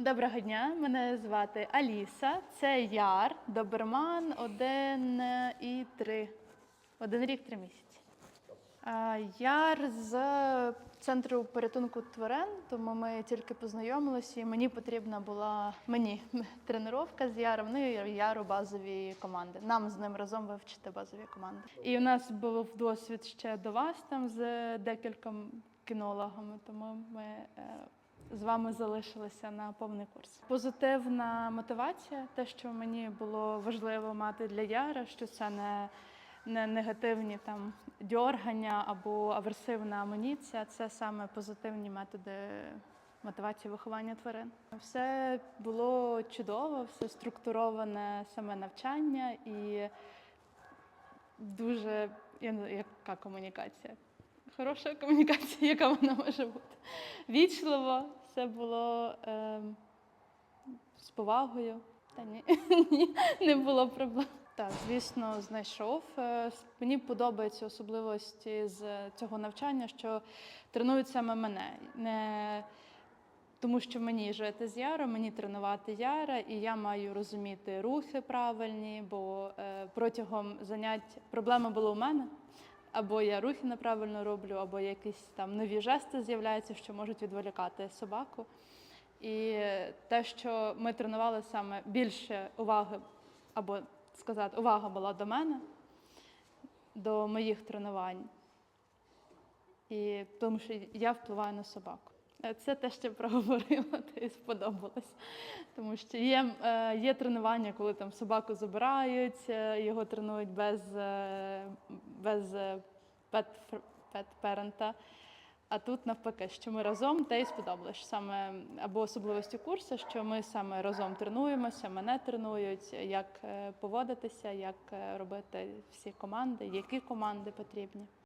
Доброго дня, мене звати Аліса. Це Яр, доберман, один і три. Один рік, три місяці. Яр з центру порятунку тварин, тому ми тільки познайомилися, і мені потрібна була мені тренування з Яром, ну і Яру базові команди. Нам з ним разом вивчити базові команди. І у нас був досвід ще до вас там з декількома кінологами, тому ми. З вами залишилися на повний курс. Позитивна мотивація, те, що мені було важливо мати для Яра, що це не, не негативні там дьоргання або аверсивна амуніція, це саме позитивні методи мотивації виховання тварин. Все було чудово, все структуроване саме навчання і дуже яка комунікація. Хороша комунікація, яка вона може бути. Вічливо, все було е, з повагою. Та ні, не було проблем. Так, звісно, знайшов. Е, Мені подобаються особливості з цього навчання, що тренують саме мене. Не тому що мені жити з Яром, мені тренувати Яра, і я маю розуміти рухи правильні, бо е, протягом занять проблема була у мене. Або я рухи неправильно роблю, або якісь там нові жести з'являються, що можуть відволікати собаку. І те, що ми тренували саме більше уваги, або сказати, увага була до мене, до моїх тренувань. І тому що я впливаю на собаку. Це те, що проговорила, то і сподобалось. Тому що є, е, є тренування, коли там собаку забирають, е, його тренують без, е, без пет, пет-перента. А тут навпаки, що ми разом, те і сподобалось. Саме або особливості курсу, що ми саме разом тренуємося, мене тренують, як поводитися, як робити всі команди, які команди потрібні.